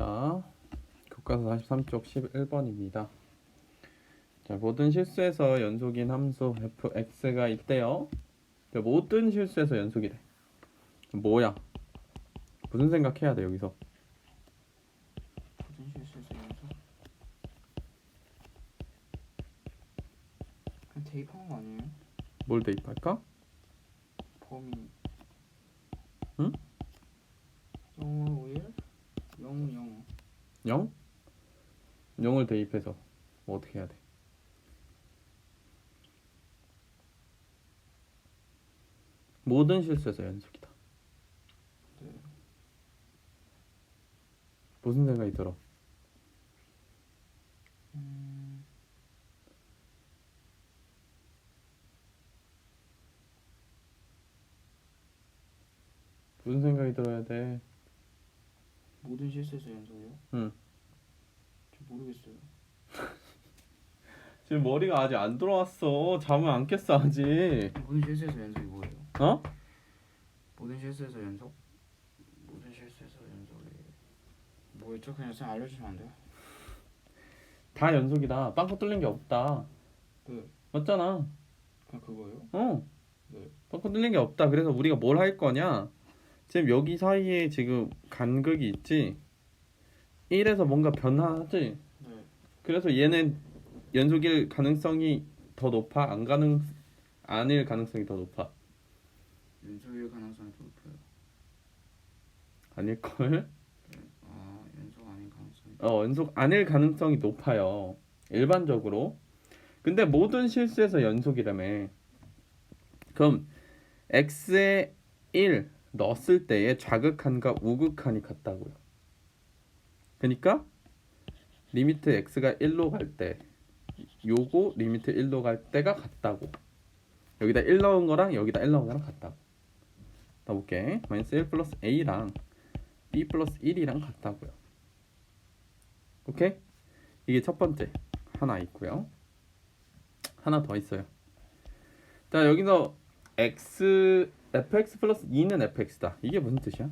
자, 교과서 43쪽 11번입니다. 자, 모든 실수에서 연속인 함수 fx가 있대요. 자, 모든 실수에서 연속이래. 뭐야? 무슨 생각해야 돼 여기서? 모든 실수에서 연속 그냥 대입한 거 아니에요? 뭘 대입할까? 범위 응? 0, 5, 1 0, 0 0? 0을 대입해서 뭐 어떻게 해야 돼? 모든 실수에서 연속이다. 네. 무슨 생각이 들어? 음, 무슨 생각이 들어야 돼? 모든 실수에서 연속이요? 응. 저 모르겠어요 지금 머리가 아직 안 들어왔어. 잠을 안 깼어 아직. 모든 실수에서 연속이 뭐예요? 어? 모든 실수에서 연속? 모든 실수에서 연속이 뭐였죠? 그냥 쌤 알려주시면 안 돼요? 다 연속이다. 빵꾸 뚫린 게 없다. 네 맞잖아. 그냥 그거예요? 어. 네. 빵꾸 뚫린 게 없다. 그래서 우리가 뭘 할 거냐? 지금 여기 사이에 지금 간극이 있지. 1에서 뭔가 변화하지. 네 그래서 얘는 연속일 가능성이 더 높아? 안 가능 아닐 가능성이 더 높아? 연속일 가능성이 더 높아요 아닐 걸? 아 연속 아닌 가능성이 어, 연속 아닐 가능성이 높아요. 일반적으로. 근데 모든 실수에서 연속이라며. 그럼 x에 1 넣었을 때의 좌극한과 우극한이 같다고요. 그러니까 리미트 x가 1로 갈 때 요거 리미트 1로 갈 때가 같다고. 여기다 1 넣은 거랑 여기다 1 넣은 거랑 같다고. 더 볼게. 마이너스 1 플러스 a랑 b 플러스 1이랑 같다고요. 오케이? 이게 첫 번째 하나 있고요. 하나 더 있어요. 자 여기서 x fx 플러스 2는 fx다. 이게 무슨 뜻이야?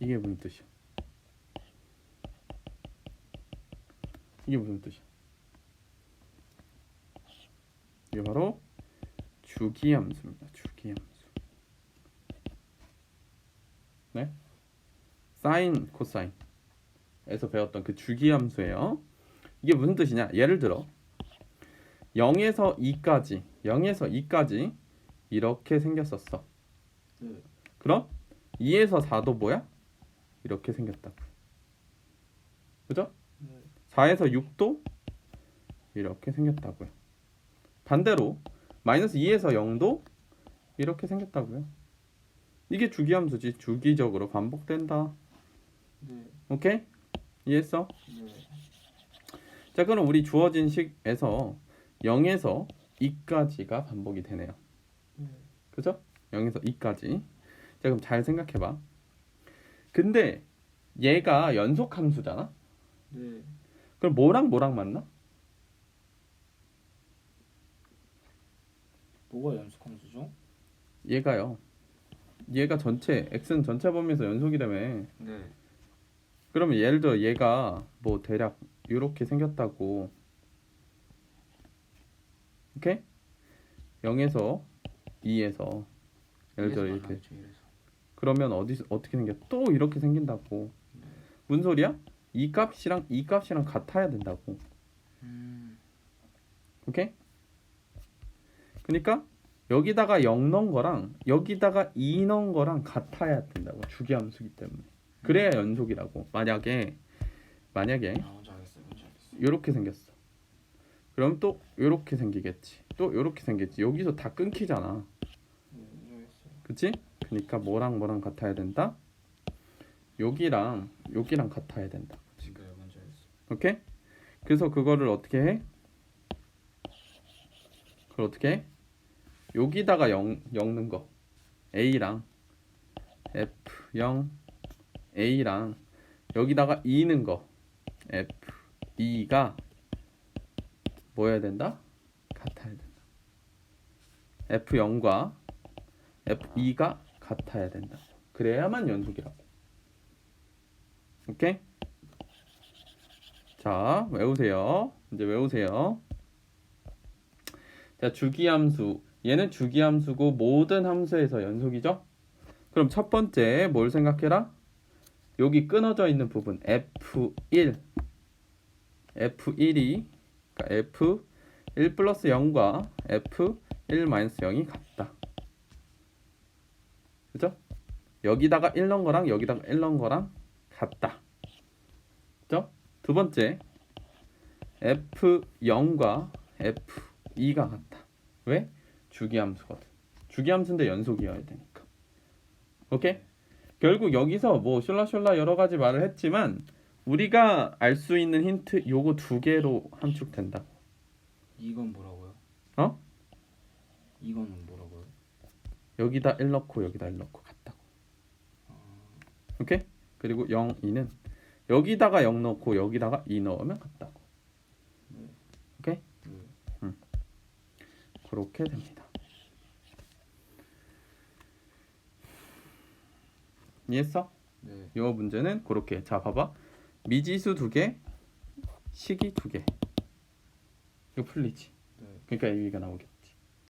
이게 무슨 뜻이야? 이게 무슨 뜻이야? 이게 바로 주기함수입니다. 주기함수. 네? 사인, 코사인에서 배웠던 그 주기함수예요. 이게 무슨 뜻이냐? 예를 들어 0에서 2까지, 0에서 2까지 이렇게 생겼었어. 네 그럼 2에서 4도 뭐야? 이렇게 생겼다. 그죠? 네. 4에서 6도 이렇게 생겼다고요. 반대로 마이너스 2에서 0도 이렇게 생겼다고요. 이게 주기함수지. 주기적으로 반복된다. 네. 오케이? 이해했어? 네. 자, 그럼 우리 주어진 식에서 0에서 2까지가 반복이 되네요. 네. 그죠? 0에서 2까지. 자, 그럼 잘 생각해 봐. 근데 얘가 연속 함수잖아. 네. 그럼 뭐랑 뭐랑 맞나? 뭐가 연속 함수죠? 얘가요. 얘가 전체 x는 전체 범위에서 연속이라며. 네. 그러면 예를 들어 얘가 뭐 대략 이렇게 생겼다고. 오케이? 0에서 2에서 예를 들어 이렇게 이래서. 그러면 어디 어떻게 생겨? 또 이렇게 생긴다고. 네. 무슨 소리야? 이 값이랑 이 값이랑 같아야 된다고. 음. 오케이? 그러니까 여기다가 0 넣은 거랑 여기다가 2 넣은 거랑 같아야 된다고. 주기 함수기 때문에. 그래야 연속이라고. 만약에 만약에 아. 이렇게 생겼어. 그럼 또 이렇게 생기겠지. 또 이렇게 생겼지. 여기서 다 끊기잖아. 네. 그치? 그러니까 뭐랑 뭐랑 같아야 된다? 여기랑 여기랑 같아야 된다. 지금 알겠어요. 오케이? 그래서 그거를 어떻게 해? 그걸 어떻게 해? 여기다가 영, 엮는 거 A랑 F0 A랑 여기다가 2는 거 F2가 뭐여야 된다? 같아야 된다 F0과 F2가 같아야 된다. 그래야만 연속이라고. 오케이? 자, 외우세요. 이제 외우세요. 자, 주기함수. 얘는 주기함수고 모든 함수에서 연속이죠? 그럼 첫 번째 뭘 생각해라? 여기 끊어져 있는 부분 F1 F1이 그러니까 F1 플러스 0과 F1 마이너스 0이 같다. 그죠? 여기다가 1 넣은 거랑 여기다가 1 넣은 거랑 같다. 그죠? 두 번째 F0과 F2가 같다. 왜? 주기함수거든. 주기함수인데 연속이어야 되니까. 오케이? 결국 여기서 뭐 숄라숄라 여러 가지 말을 했지만 우리가 알 수 있는 힌트 요거 두 개로 함축된다. 이건 뭐라고요? 어? 이거는 뭐라고요? 여기다 1 넣고 여기다 1 넣고 같다고. 오케이? 그리고 0, 2는 여기다가 0 넣고 여기다가 2 넣으면 같다고. 오케이? 네. 그렇게 됩니다. 이해했어? 네. 이 문제는 그렇게. 자, 봐봐. 미지수 두 개, 식이 두 개. 이거 풀리지. 네. 그러니까 여기가 나오겠다.